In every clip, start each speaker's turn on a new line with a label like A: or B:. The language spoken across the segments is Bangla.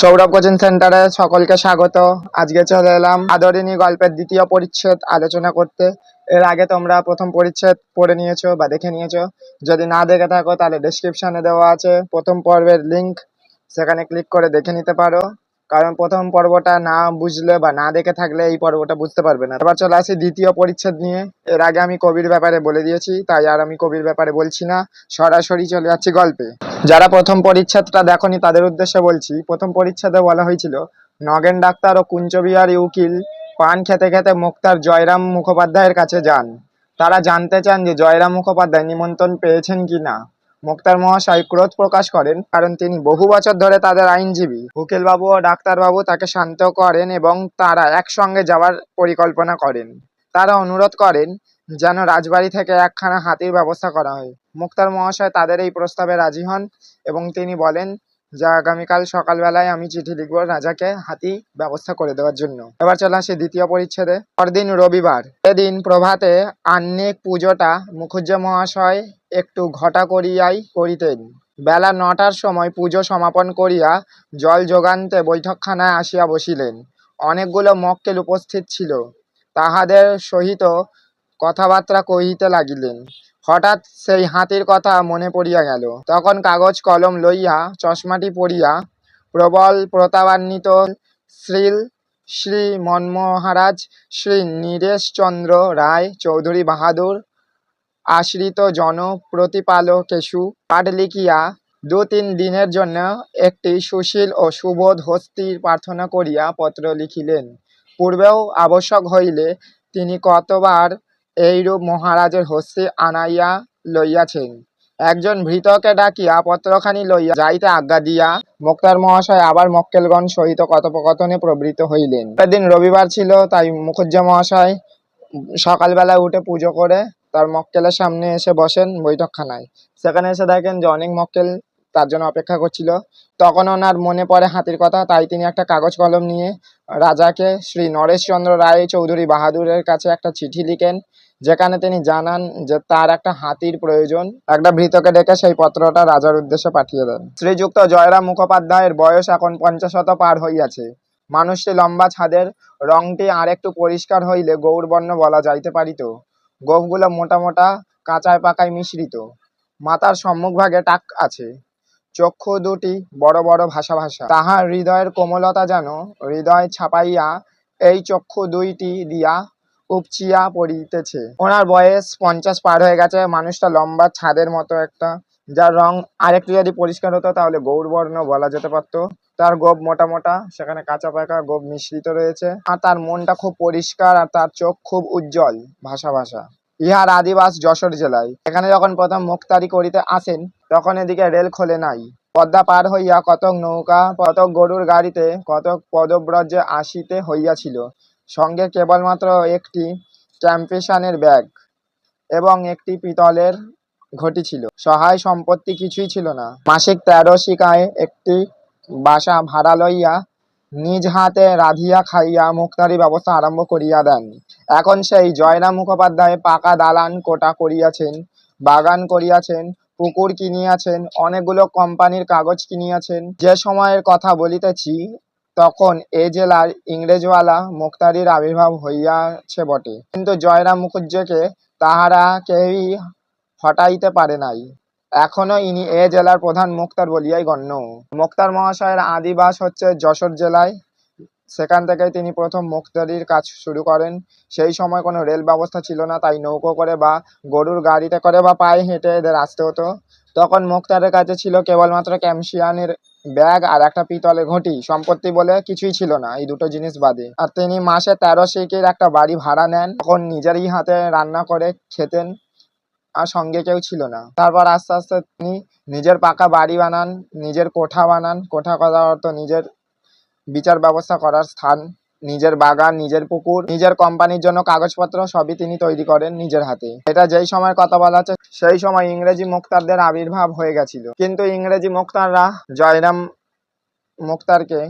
A: সৌরভ কোচিং সেন্টারে সকলকে স্বাগত। আজকে চলে এলাম আদরিনী গল্পের দ্বিতীয় পরিচ্ছেদ আলোচনা করতে। এর আগে তোমরা প্রথম পরিচ্ছেদ পড়ে নিয়েছো বা দেখে নিয়েছো। যদি না দেখে থাকো তাহলে ডেসক্রিপশনে দেওয়া আছে প্রথম পর্বের লিঙ্ক সেখানে ক্লিক করে দেখে নিতে পারো। কারণ প্রথম পর্বটা না বুঝলে বা না দেখে থাকলে এই পর্বটা বুঝতে পারবে না। এবার চলে আসি দ্বিতীয় পরিচ্ছেদ নিয়ে। এর আগে আমি কবির ব্যাপারে বলে দিয়েছি, তাই আর আমি কবির ব্যাপারে বলছি না। সরাসরি চলে যাচ্ছি গল্পে। যারা প্রথম পরিচ্ছেদটা দেখনি তাদের উদ্দেশ্যে বলছি, প্রথম পরিচ্ছেদে বলা হয়েছিল, নগেন ডাক্তার ও কুঞ্চবিহারী উকিল পান খেতে খেতে মুক্তার জয়রাম মুখোপাধ্যায়ের কাছে যান। তারা জানতে চান যে জয়রাম মুখোপাধ্যায় নিমন্ত্রণ পেয়েছেন কিনা। মুক্তার মহাশয় ক্রোধ প্রকাশ করেন, কারণ তিনি বহু বছর ধরে তাদের আইনজীবী। উকিলবাবু ও ডাক্তারবাবু তাকে শান্ত করেন এবং তারা একসঙ্গে যাওয়ার পরিকল্পনা করেন। তারা অনুরোধ করেন যেন রাজবাড়ি থেকে একখানা হাতির ব্যবস্থা করা হয়। মুক্তার মহাশয় তাদের এই প্রস্তাবে রাজি হন এবং তিনি বলেন যে আগামীকাল সকালবেলায় আমি চিঠি লিখব রাজাকে হাতি ব্যবস্থা করে দেওয়ার জন্য। এবার চলে আসি দ্বিতীয় পরিচ্ছেদে। পরদিন রবিবার। এদিন প্রভাতে আহ্নিক পুজোটা মুখুজ্জে মহাশয় একটু ঘটা করিয়াই করিতেন। বেলা নটার সময় পুজো সমাপন করিয়া জল যোগান্তে বৈঠকখানায় আসিয়া বসিলেন। অনেকগুলো মক্কেল উপস্থিত ছিল। তাহাদের সহিত কথাবার্তা কহিতে লাগিলেন। হঠাৎ সেই হাতির কথা মনে পড়িয়া গেল। তখন কাগজ কলম লইয়া চশমাটি পড়িয়া প্রবল প্রতাবান্বিত শ্রীল শ্রী মনমহারাজ, শ্রী নীরেশচন্দ্র রায় চৌধুরী বাহাদুর আশ্রিত জন প্রতিপালকেশু পাঠ লিখিয়া দু তিন দিনের জন্য একটি সুশীল ও সুবোধ হস্তির প্রার্থনা করিয়া পত্র লিখিলেন। পূর্বেও আবশ্যক হইলে তিনি কতবার এইরূপ মহারাজের হস্তি আনাইয়া লইয়াছেন। একজন ভৃতকে ডাকিয়া পত্রখানি লইয়া যাইতে আজ্ঞা দিয়া মোক্তার মহাশয় আবার মক্কেলগণ সহিত কথোপকথনে প্রবৃত্ত হইলেন। দিন রবিবার ছিল, তাই মুখুজ্জা মহাশয় সকালবেলা উঠে পুজো করে তার মক্কেলের সামনে এসে বসেন বৈঠকখানায়। সেখানে এসে দেখেন যে অনেক মক্কেল তার জন্য অপেক্ষা করছিল। তখন ওনার মনে পড়ে হাতির কথা, তাই তিনি একটা কাগজ কলম নিয়ে রাজাকে শ্রী নরেশচন্দ্র রায় চৌধুরী বাহাদুরের কাছে একটা চিঠি লিখেন, যেখানে তিনি জানান যে তার একটা হাতির প্রয়োজন। একটা ভৃতকে ডেকে সেই পত্রটা রাজার উদ্দেশ্যে পাঠিয়ে দেন। শ্রীযুক্ত জয়রাম মুখোপাধ্যায়ের বয়স এখন পঞ্চাশত পার হইয়াছে। মানুষটি লম্বা ছাদের রংটি আরেকটু পরিষ্কার হইলে গৌরবর্ণ বলা যাইতে পারিত। গোফগুলো মোটা মোটা, কাঁচায় পাকায় মিশ্রিত। মাথার সম্মুখভাগে টাক আছে। চক্ষু দুটি বড় বড় ভাষা ভাষা তাহার হৃদয়ের কোমলতা যেন হৃদয় ছাপাইয়া এই চক্ষু দুইটি দিয়া উপচিয়া পড়িতেছে। ওনার বয়স পঞ্চাশ পার হয়ে গেছে। মানুষটা লম্বা ছাদের মতো একটা যার রং আরেকটু যদি পরিষ্কার হতো, তাহলে গৌরবর্ণ বলা যেতে পারতো। তার গোপ মোটা মোটা, সেখানে কাঁচা পাকা গোপ মিশ্রিত রয়েছে। আর তার মনটা খুব পরিষ্কার আর তার চোখ খুব উজ্জ্বল, ভাষা ভাষা। ইহার আদিবাস যশোর জেলায়। এখানে যখন প্রথম মুক্তারি করিতে আসেন, তখন এদিকে রেল খোলে নাই। পদ্মা পার হইয়া কতক নৌকা, কতক গরুর গাড়িতে, কতক পদব্রজে আসিতে হইয়াছিল। সঙ্গে কেবলমাত্র একটি ক্যাম্পেশনের ব্যাগ এবং একটি পিতলের ঘটি ছিল সহায় সম্পত্তি কিছুই ছিল না। মাসিক তেরো শিকায় একটি বাসা ভাড়া লইয়া নিজ হাতে রাধিয়া খাইয়া মুক্তারি ব্যবস্থা আরম্ভ করিয়া দেন। এখন সেই জয়রাম মুখোপাধ্যায় পাকা দালান কোটা করিয়াছেন, বাগান করিয়াছেন, পুকুর কিনিয়াছেন, অনেকগুলো কোম্পানির কাগজ কিনিয়াছেন। যে সময়ের কথা বলিতেছি, তখন এ জেলার ইংরেজওয়ালা মুক্তারির আবির্ভাব হইয়াছে বটে। কিন্তু জয়রাম মুখুজ্জেকে তাহারা কেউই হটাইতে পারে নাই। এখনও ইনি এ জেলার প্রধান মুক্তার বলিয়াই গণ্য। মুক্তার মহাশয়ের আদিবাস হচ্ছে যশোর জেলায়। সেখান থেকে তিনি প্রথম মুক্তারির কাজ শুরু করেন। সেই সময় কোনো রেল ব্যবস্থা ছিল না, তাই নৌকো করে বা গরুর গাড়িতে করে বা পায়ে হেঁটে এদের আসতে হতো। তখন মুক্তারের কাছে ছিল কেবলমাত্র ক্যামশিয়ানের ব্যাগ আর একটা পিতলের ঘটি। সম্পত্তি বলে কিছুই ছিল না, এই দুটো জিনিস বাদে। আর তিনি মাসে তেরো শিকের একটা বাড়ি ভাড়া নেন। তখন নিজেরই হাতে রান্না করে খেতেন। আর সঙ্গে কেউ ছিল না। তারপর আস্তে আস্তে তিনি নিজের পাকা বাড়ি বানান, নিজের কোঠা বানান। কোঠা করা অর্থ নিজের বিচার ব্যবস্থা করার স্থান, নিজের বাগান, নিজের পুকুর, নিজের কোম্পানির জন্য কাগজপত্র সবই তিনি তৈরি করেন নিজের হাতে। এটা যেই সময় কথা বলা হচ্ছে, সেই সময় ইংরেজি মুক্তারদের আবির্ভাব হয়ে গেছিল। কিন্তু ইংরেজি মুক্তাররা জয়রাম মুক্তারকে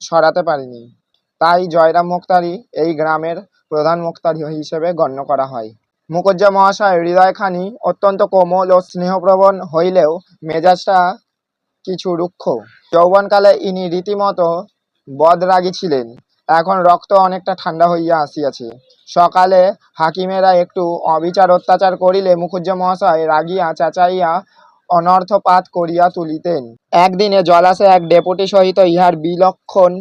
A: সরাতে পারেনি। তাই জয়রাম মুক্তারই এই গ্রামের প্রধান মুক্তারি হিসেবে গণ্য করা হয়। মুখুজ্জা মহাশয় হৃদয়খানি অত্যন্ত কোমল ও স্নেহপ্রবণ হইলেও মেজাজটা কিছু রুক্ষ। যৌবনকালে ইনি রীতিমতো বদরাগী ছিলেন। এখন রক্ত অনেকটা ঠান্ডা হইয়া আসিয়াছে। সকালে হাকিমেরা একটু অবিচার অত্যাচার করিলে মুখুজ্জে মহাশয় রাগিয়া, চেঁচাইয়া অনর্থপাত করিয়া তুলিতেন। একদিনে জলাশে এক ডেপুটি সহিত ইহার বিলক্ষণ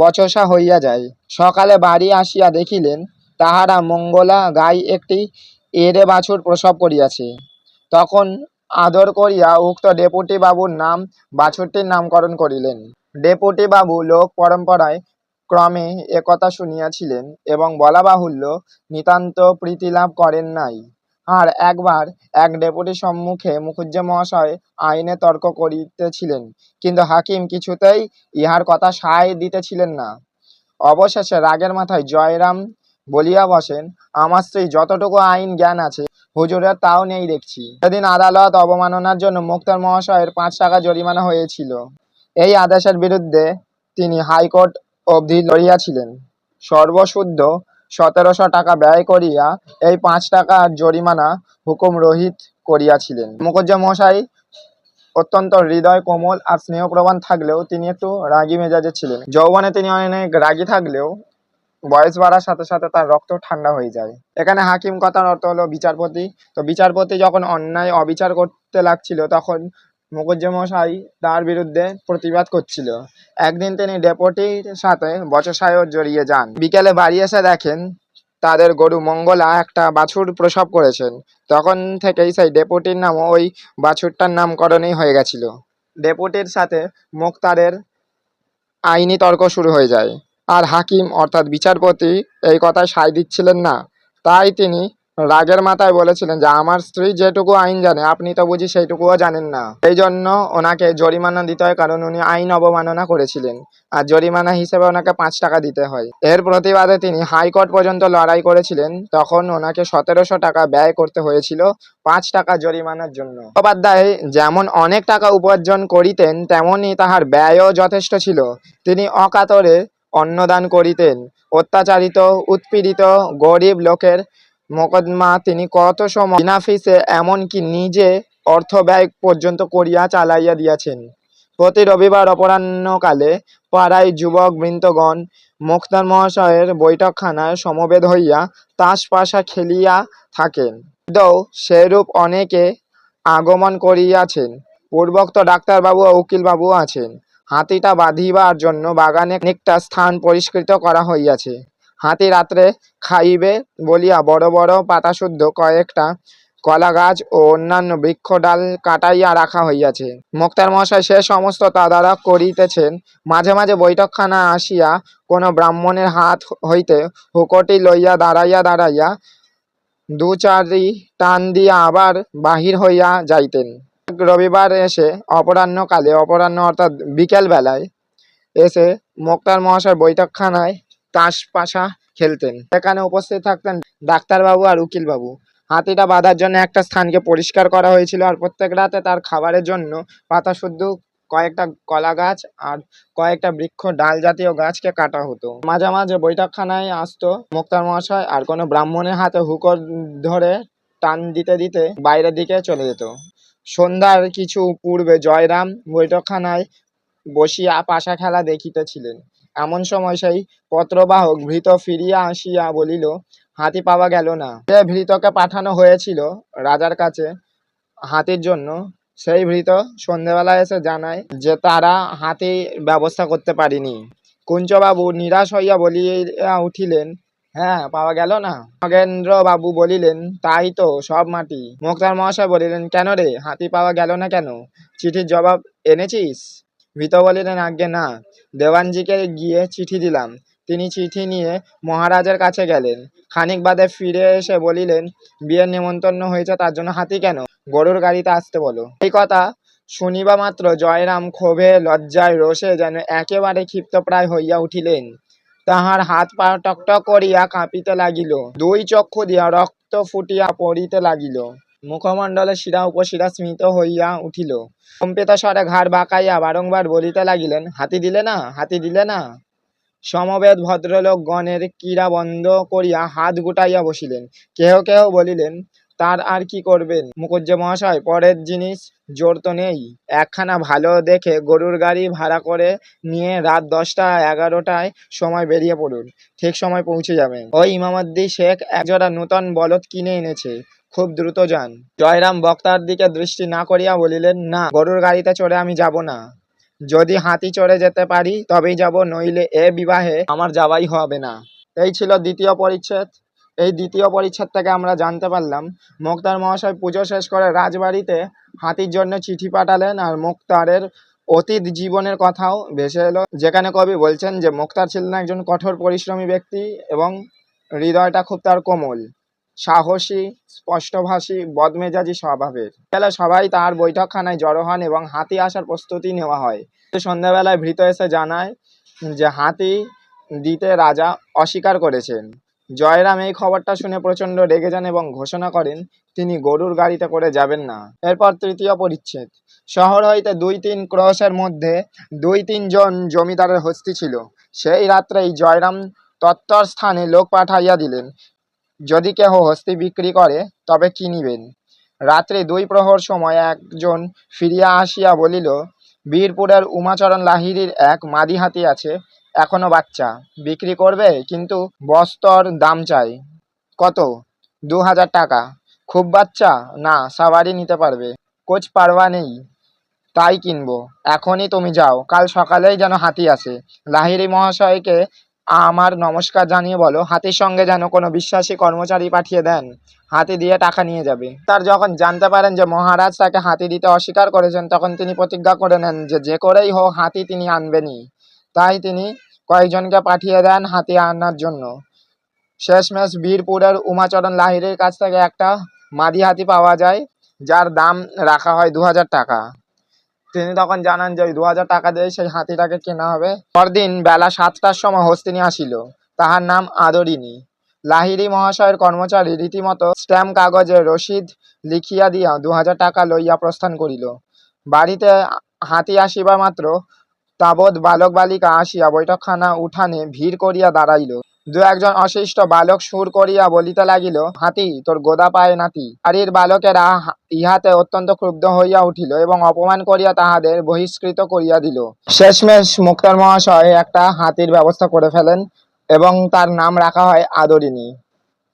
A: বচসা হইয়া যায়। সকালে বাড়ি আসিয়া দেখিলেন তাহারা মঙ্গলা গাই একটি এড়ে বাছুর প্রসব করিয়াছে। তখন আদর করিয়া উক্ত ডেপুটি বাবুর নাম, বাছুরটির নামকরণ করিলেন। ডেপুটি বাবু লোক পরম্পরায় ক্রমে একথা শুনিয়াছিলেন এবং বলা বাহুল্য, নিতান্ত প্রীতিলাভ করেন নাই। আর একবার এক ডেপুটি সম্মুখে মুখুজ্জে মহাশয় আইনে তর্ক করিতেছিলেন, কিন্তু হাকিম কিছুতেই ইহার কথা সায় দিতেছিলেন না। অবশেষে রাগের মাথায় জয়রাম বলিয়া বসেন, আমার স্ত্রী, যতটুকু আইন জ্ঞান আছে হুজুরের তাও নেই দেখছি। সেদিন আদালত অবমাননার জন্য মুক্তার মহাশয়ের পাঁচ টাকা জরিমানা হয়েছিল। এই আদেশের বিরুদ্ধে তিনি হাইকোর্ট অবধি লড়িয়াছিলেন। সর্বশুদ্ধ সতেরোশো টাকা ব্যয় করিয়া এই পাঁচ টাকার জরিমানা হুকুম রহিত করিয়াছিলেন। মুখুজ্জে মশাই অত্যন্ত হৃদয় কোমল আর স্নেহপ্রবান থাকলেও তিনি একটু রাগী মেজাজে ছিলেন। যৌবনে তিনি অনেক রাগী থাকলেও বয়স বাড়ার সাথে সাথে তার রক্ত ঠান্ডা হয়ে যায়। এখানে হাকিম কথার অর্থ হলো বিচারপতি। তো বিচারপতি যখন অন্যায়, অবিচার করতে লাগছিল, তখন মুখুজ্জে মশাই তার বিরুদ্ধে প্রতিবাদ করছিল। একদিন তিনি ডেপুটির সাথে বচসায় জড়িয়ে যান। বিকেলে বাড়ি এসে দেখেন তাদের গরু মঙ্গলা একটা বাছুর প্রসব করেছেন। তখন থেকেই সেই ডেপুটির নামও ওই বাছুরটার নামকরণই হয়ে গেছিল। ডেপুটির সাথে মোক্তারের আইনি তর্ক শুরু হয়ে যায়। আর হাকিম অর্থাৎ বিচারপতি এই কথায় সায় দিচ্ছিলেন না। তাই তিনি রাগের মাথায় বলেছিলেন যে, আমার স্ত্রী যেটুকু আইন জানে, আপনি তো বুঝি সেইটুকুও জানেন না। এই জন্য ওনাকে জরিমানা দিতে হয়, কারণ উনি আইন অবমাননা করেছিলেন। আর জরিমানা হিসেবে ওনাকে পাঁচ টাকা দিতে হয়। এর প্রতিবাদে তিনি হাইকোর্ট পর্যন্ত লড়াই করেছিলেন। তখন ওনাকে সতেরোশো টাকা ব্যয় করতে হয়েছিল পাঁচ টাকা জরিমানার জন্য। মুখোপাধ্যায় যেমন অনেক টাকা উপার্জন করিতেন তেমনই তাহার ব্যয়ও যথেষ্ট ছিল। তিনি অকাতরে অন্নদান করিতেন। অত্যাচারিত, উৎপীড়িত, গরিব লোকের মোকদ্দমা তিনি কত সময় বিনা এমনকি নিজে অর্থ ব্যয় পর্যন্ত করিয়া চালাইয়া দিয়াছেন। প্রতি রবিবার অপরাহ্নকালে পাড়ায় যুবক বৃন্দগণ মুক্তার মহাশয়ের বৈঠকখানায় সমবেত হইয়া তাস পাশা খেলিয়া থাকেন। দৌ সেরূপ অনেকে আগমন করিয়াছেন। পূর্বোক্ত ডাক্তারবাবু ও উকিলবাবু আছেন। হাতিটা বাঁধিবার জন্য বাগানে অনেকটা স্থান পরিষ্কৃত করা হইয়াছে। হাতি রাত্রে খাইবে বলিয়া বড় বড় পাতাশুদ্ধ কয়েকটা কলা গাছ ও অন্যান্য বৃক্ষ ডাল কাটাইয়া রাখা হইয়াছে। মোক্তার মশাই সে সমস্ত তদারক করিতেছেন। মাঝে মাঝে বৈঠকখানা আসিয়া কোনো ব্রাহ্মণের হাত হইতে হুকটি লইয়া দাঁড়াইয়া দাঁড়াইয়া দু চারি টান দিয়া আবার বাহির হইয়া যাইতেন। রবিবার এসে অপরাহ্নকালে, অপরাহ্ন অর্থাৎ বিকেল বেলায় এসে মোক্তার মহাশয় বৈঠকখানায় তাস পাশা খেলতেন। সেখানে উপস্থিত থাকতেন ডাক্তারবাবু আর উকিলবাবু। হাতিটা বাঁধার জন্য একটা স্থানকে পরিষ্কার করা হয়েছিল আর প্রত্যেক রাতে তার খাবারের জন্য পাতা শুদ্ধ কয়েকটা কলা গাছ আর কয়েকটা বৃক্ষ ডাল জাতীয় গাছকে কাটা হতো। মাঝে মাঝে বৈঠকখানায় আসতো মুক্তার মহাশয় আর কোনো ব্রাহ্মণের হাতে হুকর ধরে টান দিতে দিতে বাইরের দিকে চলে যেত। সন্ধ্যার কিছু পূর্বে জয়রাম বৈঠকখানায় বসিয়া পাশা খেলা দেখিতেছিলেন। এমন সময় সেই পত্রবাহক ভৃত ফিরিয়া আসিয়া বলিল, হাতি পাওয়া গেল না। যে ভৃতকে পাঠানো হয়েছিল রাজার কাছে হাতির জন্য, সেই ভৃত সন্ধেবেলা এসে জানায় যে তারা হাতি ব্যবস্থা করতে পারিনি। কুঞ্চবাবু নিরাশ হইয়া বলিয়া উঠিলেন হ্যাঁ পাওয়া গেল না। নগেন্দ্র বাবু বলিলেন, তাই তো, সব মাটি। মোক্তার মহাশয় বলিলেন, কেন রে, হাতি পাওয়া গেল না কেন? চিঠির জবাব এনেছিস? ভীত বলিলেন, আজ্ঞে, না। দেওয়ানজিকে গিয়ে চিঠি দিলাম। তিনি চিঠি নিয়ে মহারাজের কাছে গেলেন। খানিক বাদে ফিরে এসে বলিলেন, বিয়ের নেমন্তন্ন হয়েছে, তার জন্য হাতি কেন? গরুর গাড়িতে আসতে বলো। এই কথা শুনিবা মাত্র জয়রাম ক্ষোভে, লজ্জায় রোষে যেন একেবারে ক্ষিপ্তপ্রায় হইয়া উঠিলেন। তাহার হাত পা টকটক করিয়া কাঁপিতে লাগিল। দুই চক্ষু দিয়া রক্ত ফুটিয়া পড়িতে লাগিল। মুখমণ্ডলে শিরা উপশিরা স্মিত হইয়া উঠিল। কম্পিত স্বরে ঘাড় বাঁকাইয়া বারংবার বলিতে লাগিলেন, হাতি দিলে না, হাতি দিলে না? সমবেত ভদ্রলোক গণের ক্রীড়া বন্ধ করিয়া হাত গুটাইয়া বসিলেন। কেহ কেহ বলিলেন তার আর কি করবেন? মুখুজ্জে মহাশয়, পরের জিনিস জোর তো নেই। একখানা ভালো দেখে গরুর গাড়ি ভাড়া করে নিয়ে রাত দশটা, এগারোটায় সময় বেরিয়ে পড়ুন। ঠিক সময় পৌঁছে যাবেন। ওই ইমামদ্দি শেখ একজোড়া নূতন বলদ কিনে এনেছে। খুব দ্রুত যান। জয়রাম বক্তার দিকে দৃষ্টি না করিয়া বলিলেন, না, গরুর গাড়িতে চড়ে আমি যাব না। যদি হাতি চড়ে যেতে পারি, তবেই যাব, নইলে এ বিবাহে আমার যাওয়াই হবে না। এই ছিল দ্বিতীয় পরিচ্ছেদ। এই দ্বিতীয় পরিচ্ছেদ থেকে আমরা জানতে পারলাম, মোক্তার মহাশয় পুজো শেষ করে রাজবাড়িতে হাতির জন্য চিঠি পাঠালেন আর মোক্তারের অতীত জীবনের কথাও ভেসে এলো, যেখানে কবি বলছেন যে মোক্তার ছিলেন একজন কঠোর পরিশ্রমী ব্যক্তি এবং হৃদয়টা খুব তার কোমল, সাহসী, স্পষ্টভাষী, বদমেজাজি স্বভাবের। বেলা সবাই তার বৈঠকখানায় জড়ো হন এবং হাতি আসার প্রস্তুতি নেওয়া হয়। সন্ধ্যাবেলায় ভৃত এসে জানায় যে হাতি দিতে রাজা অস্বীকার করেছেন। জয়রাম এই খবরটা শুনে প্রচণ্ড রেগে যান এবং ঘোষণা করেন, তিনি গরুর গাড়িতে করে যাবেন না। এরপর তৃতীয় পরিচ্ছেদ। শহর হইতে দুই তিন ক্রসের মধ্যে দুই তিনজন জমিদারের হস্তি ছিল। সেই রাত্রেই জয়রাম তত্তর স্থানে লোক পাঠাইয়া দিলেন, যদি কেহ হস্তি বিক্রি করে, তবে কিনিবেন রাত্রে দুই প্রহর সময় একজন ফিরিয়া আসিয়া বলিল, বীরপুরের উমাচরণ লাহিড়ির এক মাদি হাতি আছে এখনও বাচ্চা। বিক্রি করবে, কিন্তু বস্তর দাম চাই। কত? দু হাজার টাকা। খুব বাচ্চা? না সাবারি নিতে পারবে। কোচ পারবা নেই। তাই কিনবো। এখনই তুমি যাও। কাল সকালেই যেন হাতি আসে। লাহিড়ি মহাশয়কে আমার নমস্কার জানিয়ে বলো। হাতির সঙ্গে যেন কোনো বিশ্বাসী কর্মচারী পাঠিয়ে দেন। হাতি দিয়ে টাকা নিয়ে যাবে। তার যখন জানতে পারেন যে মহারাজ তাকে হাতি দিতে অস্বীকার করেছেন, তখন তিনি প্রতিজ্ঞা করে নেন যে যে করেই হোক, হাতি তিনি আনবেনই। তাই তিনি কয়েকজনকে পাঠিয়ে দেন হাতি আনার জন্য। শেষমেশ বীরপুরের উমাচরণ লাহিড়ির কাছ থেকে একটা মাদি হাতি পাওয়া যায়, যার দাম রাখা হয় দু হাজার টাকা। তিনি তখন জানান যে ওই দু হাজার টাকা দিয়ে সেই হাতিটাকে কেনা হবে। পরদিন বেলা সাতটার সময় হস্তিনী আসিল। তাহার নাম আদরিনী লাহিড়ি মহাশয়ের কর্মচারী রীতিমতো স্ট্যাম্প কাগজে রসিদ লিখিয়া দিয়া দু হাজার টাকা লইয়া প্রস্থান করিল। বাড়িতে হাতি আসিবা মাত্র তাবৎ বালক বালিকা আসিয়া বৈঠকখানা উঠানে ভিড় করিয়া দাঁড়াইল। দু একজন অশিষ্ট বালক সুর করিয়া বলিতে লাগিল, হাতি, তোর গোদা পায় নাতি। বাড়ির বালকেরা ইহাতে অত্যন্ত ক্রুদ্ধ হইয়া উঠিল এবং অপমান করিয়া তাহাদের বহিষ্কৃত করিয়া দিল। শেষমেশ মুক্তার মহাশয় একটা হাতির ব্যবস্থা করে ফেলেন এবং তার নাম রাখা হয় আদরিনী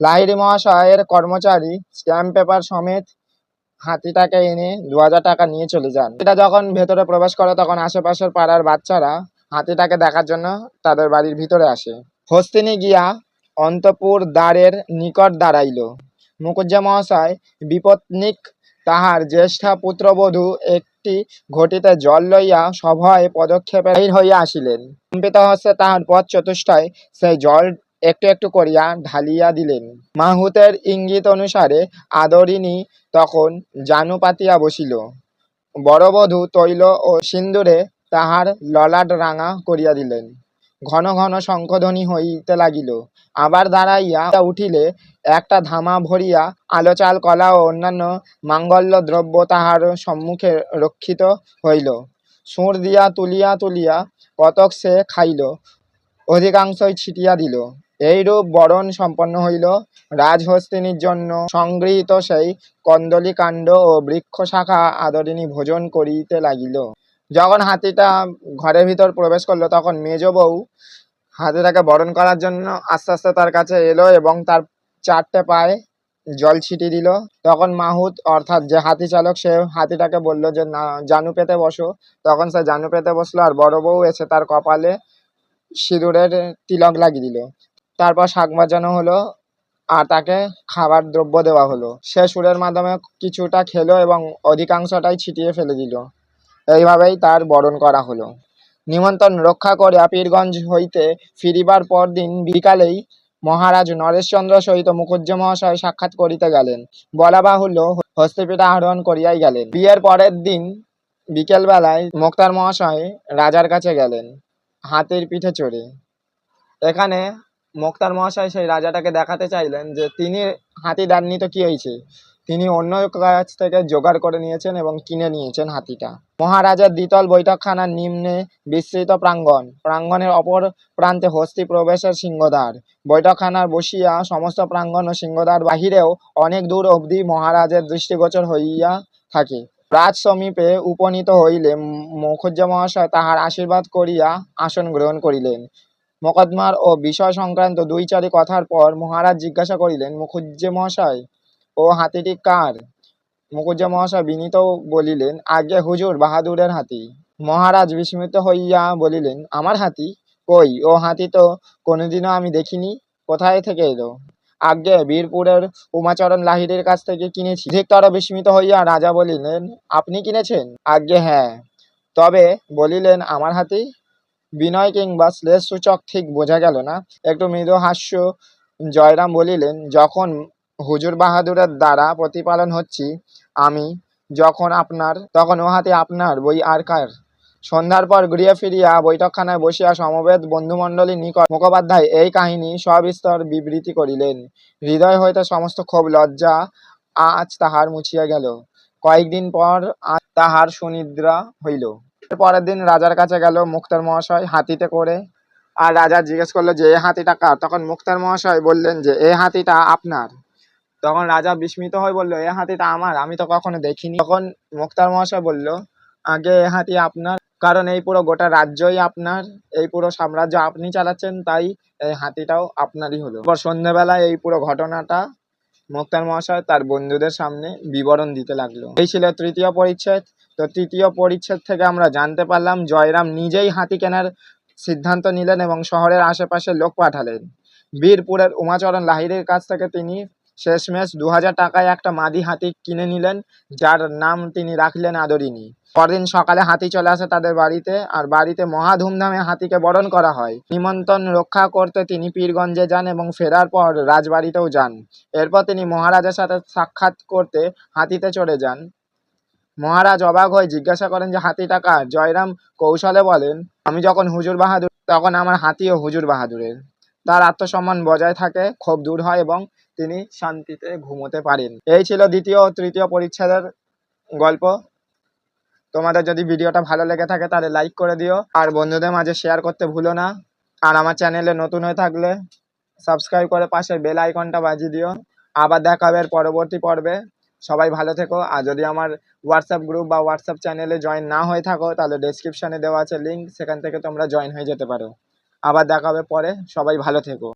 A: লাহিড়ি মহাশয়ের কর্মচারী, স্ট্যাম্প পেপার সমেত হাতিটাকে এনে দু হাজার টাকা নিয়ে চলে যান। এটা যখন ভেতরে প্রবেশ করে, তখন আশেপাশের পাড়ার বাচ্চারা হাতিটাকে দেখার জন্য তাদের বাড়ির ভিতরে আসে। হস্তিনী গিয়া অন্তপুর দ্বারের নিকট দাঁড়াইল। মুখুজ্জা মহাশয় বিপত্নিক তাহার জ্যেষ্ঠা পুত্রবধূ একটি ঘটিতে জল লইয়া সভয় পদক্ষেপে হইয়া আসিলেন। কম্পিত হস্তে তাহার পথ চতুষ্টয় সেই জল একটু একটু করিয়া ঢালিয়া দিলেন। মাহুতের ইঙ্গিত অনুসারে আদরিনী তখন জানু পাতিয়া বসিল। বড়বধূ তৈল ও সিন্দুরে তাহার ললাট রাঙা করিয়া দিলেন। ঘন ঘন শঙ্খধ্বনি হইতে লাগিল। আবার দাঁড়াইয়া উঠিলে একটা ধামা ভরিয়া আলো চাল কলা ও অন্যান্য মাঙ্গল্য দ্রব্য তাহার সম্মুখে রক্ষিত হইল। সুর দিয়া তুলিয়া তুলিয়া কতক সে খাইল, অধিকাংশই ছিটিয়া দিল। এইরূপ বরণ সম্পন্ন হইল। রাজহস্তিনীর জন্য সংগৃহীত সেই কন্দলী কাণ্ড ও বৃক্ষ শাখা আদরিনী ভোজন করিতে লাগিল। যখন হাতিটা ঘরের ভিতর প্রবেশ করল, তখন মেজ বউ হাতিটাকে বরণ করার জন্য আস্তে আস্তে তার কাছে এলো এবং তার চারটে পায়ে জল ছিটিয়ে দিল। তখন মাহুত, অর্থাৎ যে হাতি চালক, সে হাতিটাকে বলল যে, না, জানু পেতে বসো। তখন সে জানু পেতে বসল আর বড় বউ এসে তার কপালে সিঁদুরের তিলক লাগিয়ে দিল। তারপর শাক বাজানো হলো আর তাকে খাবার দ্রব্য দেওয়া হলো। সে সুরের মাধ্যমে কিছুটা খেলো এবং অধিকাংশটাই ছিটিয়ে ফেলে দিল। এইভাবেই তার বরণ করা হলো। নিমন্ত্রণ রক্ষা করে পীরগঞ্জ হইতে ফিরিবার পর দিন বিকালেই মহারাজ নরেশচন্দ্র সহিত মুখুজ্জ মহাশয় সাক্ষাৎ করিতে গেলেন। বলা বাহুল্য হস্তিপীঠা আরোহণ করিয়াই গেলেন। বিয়ের পরের দিন বিকেলবেলায় মোক্তার মহাশয় রাজার কাছে গেলেন, হাতির পিঠে চড়ে। এখানে মোক্তার মহাশয় সেই রাজাটাকে দেখাতে চাইলেন যে তিনি হাতি দেননি তো কি হয়েছে? তিনি অন্য কাছ থেকে জোগাড় করে নিয়েছেন এবং কিনে নিয়েছেন হাতিটা। মহারাজার দ্বিতল বৈঠকখানার নিম্নে বিস্তৃত প্রাঙ্গণ। প্রাঙ্গণের অপর প্রান্তে হস্তি প্রবেশের সিংহদ্বার। বৈঠকখানার বসিয়া সমস্ত প্রাঙ্গণ ও সিংহদ্বার বাহিরেও অনেক দূর অবধি মহারাজের দৃষ্টিগোচর হইয়া থাকে। রাজ সমীপে উপনীত হইলে মুখুজ্জ মহাশয় তাহার আশীর্বাদ করিয়া আসন গ্রহণ করিলেন। মকদ্দমার ও বিষয় সংক্রান্ত দুই চারি কথার পর মহারাজ জিজ্ঞাসা করিলেন, মুখুজ্জে মহাশয়, ও হাতিটি কার? মুখুজ্জে মহাশয় বিনীত বলিলেন আজ্ঞে হুজুর বাহাদুরের হাতি। মহারাজ বিস্মিত হইয়া বলিলেন, আমার হাতি কই? ও হাতি তো কোনোদিনও আমি দেখিনি। কোথায় থেকে এলো? আজ্ঞে বীরপুরের উমাচরণ লাহিড়ির কাছ থেকে কিনেছি। অধিকতর বিস্মিত হইয়া রাজা বলিলেন, আপনি কিনেছেন? আজ্ঞে হ্যাঁ। তবে বলিলেন, আমার হাতি বিনয় কিংবা শ্লেষ সূচক ঠিক বোঝা গেল না। একটু মৃদু হাস্য জয়রাম বলিলেন, যখন হুজুর বাহাদুরের দ্বারা প্রতিপালন হচ্ছি আমি, যখন আপনার, তখন ও হাতে আপনার বই আর কার? সন্ধ্যার পর গৃহে ফিরিয়া বৈঠকখানায় বসিয়া সমবেত বন্ধুমণ্ডলীর নিকট মুখোপাধ্যায় এই কাহিনী সবিস্তর বিবৃতি করিলেন। হৃদয় হইতে সমস্ত ক্ষোভ, লজ্জা আজ তাহার মুছিয়া গেল। কয়েকদিন পর তাহার সুনিদ্রা হইল। পরের দিন রাজার কাছে গেল মুক্তার মহাশয় হাতিতে করে। আর রাজা জিজ্ঞেস করল যে এই হাতিটা কার? তখন মুক্তার মহাশয় বললেন যে এই হাতিটা আপনার। তখন রাজা বিস্মিত হয়ে বলল এই হাতিটা আমার, আমি তো কখনো দেখিনি। তখন মুক্তার মহাশয় বলল, আগে এ হাতি আপনার, কারণ এই পুরো গোটা রাজ্যই আপনার, এই পুরো সাম্রাজ্য আপনি চালাচ্ছেন, তাই এই হাতিটাও আপনারই হলো। এবার সন্ধ্যেবেলায় এই পুরো ঘটনাটা মুক্তার মহাশয় তার বন্ধুদের সামনে বিবরণ দিতে লাগল। এই ছিল তৃতীয় পরিচ্ছেদ। তো তৃতীয় পরিচ্ছেদ থেকে আমরা জানতে পারলাম জয়রাম নিজেই হাতি কেনার সিদ্ধান্ত নিলেন এবং শহরের আশেপাশে লোক পাঠালেন। বীরপুরের উমাচরণ লাহিড়ির কাছ থেকে তিনি শেষমেশ দু হাজার টাকায় একটা মাদি হাতি কিনে নিলেন, যার নাম তিনি রাখলেন আদরিনী পরদিন সকালে হাতি চলে আসে তাদের বাড়িতে, আর বাড়িতে মহা ধুমধামে হাতিকে বরণ করা হয়। নিমন্ত্রণ রক্ষা করতে তিনি পীরগঞ্জে যান এবং ফেরার পর রাজবাড়িতেও যান। এরপর তিনি মহারাজের সাথে সাক্ষাৎ করতে হাতিতে চড়ে যান। মহারাজ অবাক হয়ে জিজ্ঞাসা করেন যে হাতিটা কার জয়রাম কৌশলে বলেন, আমি যখন হুজুর বাহাদুর, তখন আমার হাতিও হুজুর বাহাদুরের। তার আত্মসম্মান বজায় থাকে, ক্ষোভ দূর হয় এবং তিনি শান্তিতে ঘুমোতে পারেন। এই ছিল দ্বিতীয় ও তৃতীয় পরিচ্ছেদের গল্প। তোমাদের যদি ভিডিওটা ভালো লেগে থাকে, তাহলে লাইক করে দিও। আর বন্ধুদের মাঝে শেয়ার করতে ভুলো না। আর আমার চ্যানেলে নতুন হয়ে থাকলে সাবস্ক্রাইব করে পাশে বেল আইকনটা বাজিয়ে দিও। আবার দেখা হবে পরবর্তী পর্বে। সবাই ভালো থেকো। আর যদি আমার হোয়াটসঅ্যাপ গ্রুপ বা হোয়াটসঅ্যাপ চ্যানেলে জয়েন না হয়ে থাকো, তাহলে ডেসক্রিপশনে দেওয়া আছে লিঙ্ক সেখান থেকে তোমরা জয়েন হয়ে যেতে পারো। আবার দেখা হবে পরে। সবাই ভালো থেকো।